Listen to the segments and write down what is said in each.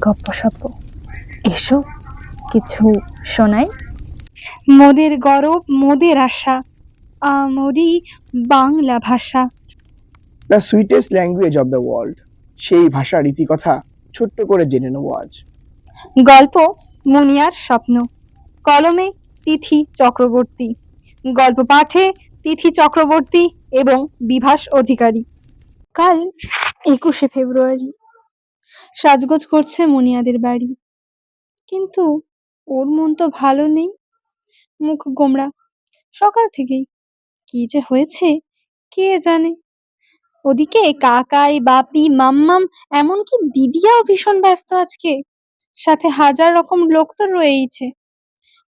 গপ্পসপ্প। এসো কিছু শোনাই। মোদের গরব মোদের আশা আমরি বাংলা ভাষা। The sweetest language of the world সেই ভাষার রীতিকথা ছোট্ট করে জেনে নেব আজ। গল্প মুনিয়ার স্বপ্ন। কলমে তিথি চক্রবর্তী। গল্প পাঠে তিথি চক্রবর্তী এবং বিভাস অধিকারী। কাল একুশে ফেব্রুয়ারি। সাজগোজ করছে মুনিয়াদের বাড়ি। কিন্তু ওর মন তো ভালো নেই। মুখ গোমড়া। সকাল থেকেই। কি যে হয়েছে? কে জানে? ওদিকে কাকাই, বাপি, মাম্মাম, এমনকি দিদিয়াও ভীষণ ব্যস্ত আজকে। সাথে হাজার রকম লোক তো রয়েইছে।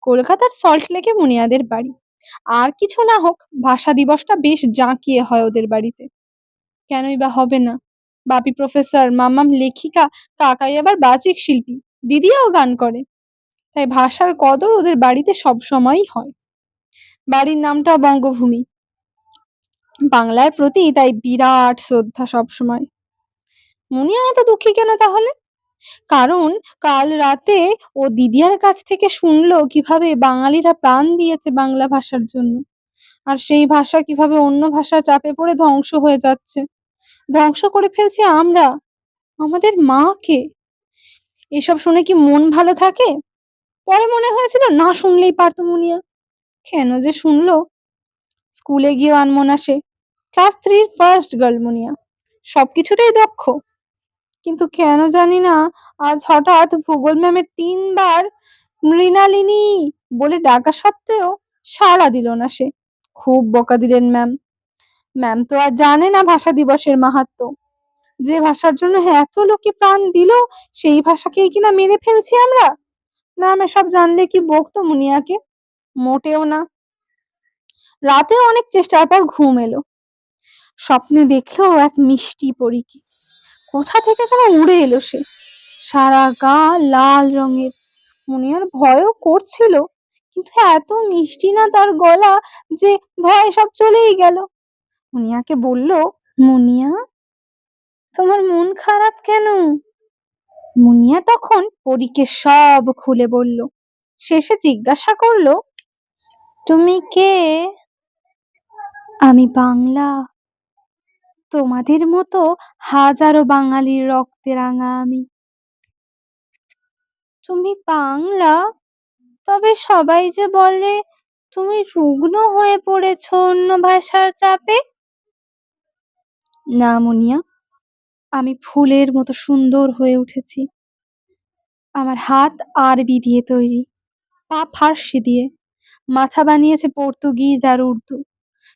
কলকাতার সল্ট লেকে মুনিয়াদের বাড়ি। আর কিছু না হোক, ভাষা দিবসটা বেশ জাঁকিয়ে হয় ওদের বাড়িতে। কেনই বা হবে না? বাপি প্রফেসর, মামাম লেখিকা, কাকাই আবার বাচিক শিল্পী। দিদিয়াও গান করে। তাই ভাষার কদর ওদের বাড়িতে সব সময়ই হয়। বাড়ির নামটাও বঙ্গভূমি। বাংলার প্রতি তাই বিরাট শ্রদ্ধা সবসময় মুনিয়া এত দুঃখী কেন তাহলে? কারণ কাল রাতে ও দিদিয়ার কাছ থেকে শুনলো কীভাবে বাঙালিরা প্রাণ দিয়েছে বাংলা ভাষার জন্য। আর সেই ভাষা কীভাবে অন্য ভাষা চাপে পড়ে ধ্বংস হয়ে যাচ্ছে। ধ্বংস করে ফেলছি আমরা? আমাদের মাকে? এসব শুনে কি মন ভালো থাকে? পরে মনে হয়েছিল, না শুনলেই পারতো মুনিয়া। কেন যে শুনলো? স্কুলে গিয়ে আনমনা সে ক্লাস থ্রির ফার্স্ট গার্ল মুনিয়া। সবকিছুতেই দক্ষ। কিন্তু কেন জানি না, আজ হঠাৎ ভূগোল ম্যামের তিনবার মৃণালিনী বলে ডাকা সত্ত্বেও সাড়া দিল না সে। খুব বকা দিলেন ম্যাম। ম্যাম তো আর জানে না ভাষা দিবসের মাহাত্ম্য যে ভাষার জন্য এত লোকে প্রাণ দিল, সেই ভাষাকেই কিনা মেরে ফেলছি আমরা? ম্যাম এসব জানলে কি বকতো মুনিয়াকে? মোটেও না। রাতেও অনেক চেষ্টার পর ঘুম এলো। স্বপ্নে দেখল এক মিষ্টি পরীকে। কোথা থেকে যেন উড়ে এলো সে? সারা গা লাল রঙের। মুনিয়ার ভয়ও করছিল, কিন্তু এত মিষ্টি না তার গলা যে ভয় সব চলেই গেল। মুনিয়াকে বলল, মুনিয়া, তোমার মন খারাপ কেন? মুনিয়া তখন পরীকে সব খুলে বলল। শেষে জিজ্ঞাসা করল, তুমি কে? আমি বাংলা। তোমাদের মতো হাজারো বাঙালির রক্তে রাঙা আমি। তুমি বাংলা? তবে সবাই যে বলে তুমি রুগ্ন হয়ে পড়েছ অন্য ভাষার চাপে? না মুনিয়া, আমি ফুলের মতো সুন্দর হয়ে উঠেছি। আমার হাত আরবি দিয়ে তৈরি, পা ফার্সি দিয়ে। মাথা বানিয়েছে পর্তুগিজ আর উর্দু।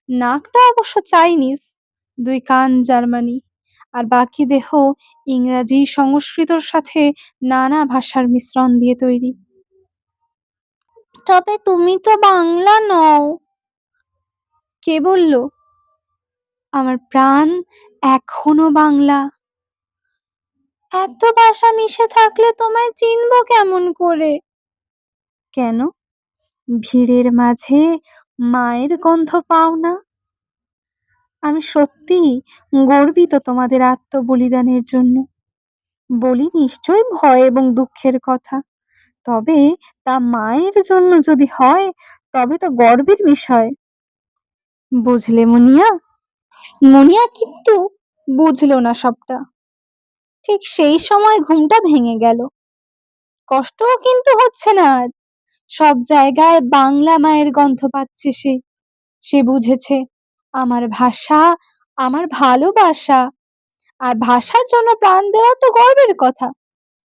নাকটা অবশ্য চাইনিজ, দুই কান জার্মানি। আর বাকি দেহ ইংরাজি সংস্কৃতর সাথে নানা ভাষার মিশ্রণ দিয়ে তৈরি। তবে তুমি তো বাংলা নও, কে বলল? আমার প্রাণ এখনও বাংলা। এত ভাষা মিশে থাকলে তোমায় চিনবো কেমন করে? কেন? ভিড়ের মাঝে মায়ের গন্ধ পাও না? আমি সত্যি গর্বিত তোমাদের আত্মবলিদানের জন্য। বলি নিশ্চয়ই ভয় এবং দুঃখের কথা। তবে তা মায়ের জন্য যদি হয় তবে তো গর্বের বিষয়। বুঝলে মুনিয়া? মুনিয়া কিন্তু বুঝলো না সবটা। ঠিক সেই সময় ঘুমটা ভেঙে গেল। কষ্টও কিন্তু হচ্ছে না আর। সব জায়গায় বাংলা মায়ের গন্ধ পাচ্ছে সে। সে বুঝেছে, আমার ভাষা, আমার ভালোবাসা, আর ভাষার জন্য প্রাণ দেওয়া তো গর্বের কথা।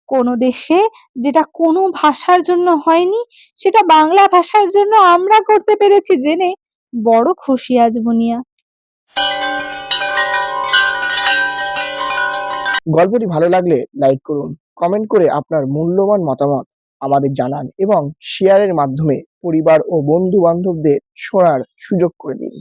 কোনো দেশে যেটা কোনো ভাষার জন্য হয়নি, সেটা বাংলা ভাষার জন্য আমরা করতে পেরেছি জেনে বড় খুশি আজ মুনিয়া। গল্পটি ভালো লাগলে লাইক করুন কমেন্ট করে আপনার মূল্যবান মতামত আমাদের জানান এবং শেয়ারের মাধ্যমে পরিবার ও বন্ধু বান্ধবদের শোনার সুযোগ করে দিন।